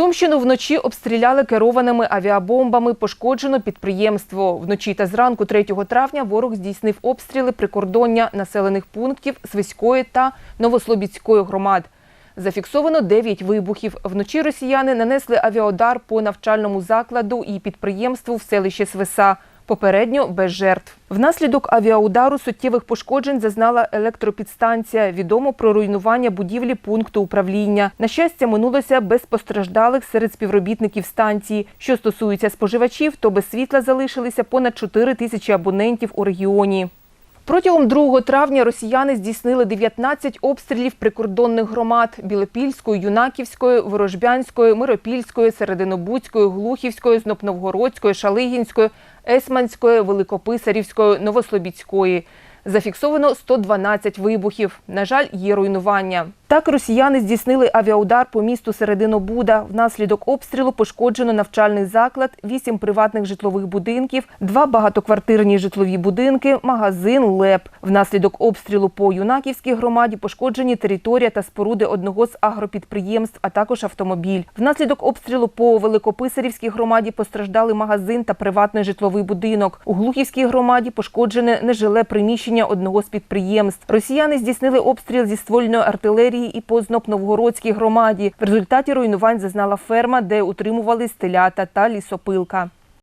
Сумщину вночі обстріляли керованими авіабомбами. Пошкоджено підприємство. Вночі та зранку 3 травня ворог здійснив обстріли прикордоння населених пунктів Свиської та Новослобідської громад. Зафіксовано 9 вибухів. Вночі росіяни нанесли авіаудар по навчальному закладу і підприємству в селищі Свиса. Попередньо без жертв. Внаслідок авіаудару суттєвих пошкоджень зазнала електропідстанція. Відомо про руйнування будівлі пункту управління. На щастя, минулося без постраждалих серед співробітників станції. Що стосується споживачів, то без світла залишилися понад 4 тисячі абонентів у регіоні. Протягом 2 травня росіяни здійснили 19 обстрілів прикордонних громад Білопільської, Юнаківської, Ворожбянської, Миропільської, Серединобудської, Глухівської, Знопновгородської, Шалигінської, Есманської, Великописарівської, Новослобідської. Зафіксовано 112 вибухів. На жаль, є руйнування. Так росіяни здійснили авіаудар по місту Серединобуда. Внаслідок обстрілу пошкоджено навчальний заклад, вісім приватних житлових будинків, два багатоквартирні житлові будинки, магазин, ЛЕП. Внаслідок обстрілу по Юнаківській громаді пошкоджені територія та споруди одного з агропідприємств, а також автомобіль. Внаслідок обстрілу по Великописарівській громаді постраждали магазин та приватний житловий будинок. У Глухівській громаді пошкоджене нежиле приміщення одного з підприємств. Росіяни здійснили обстріл зі ствольної артилерії і по Знопновгородській громаді. В результаті руйнувань зазнала ферма, де утримувались телята та лісопилка.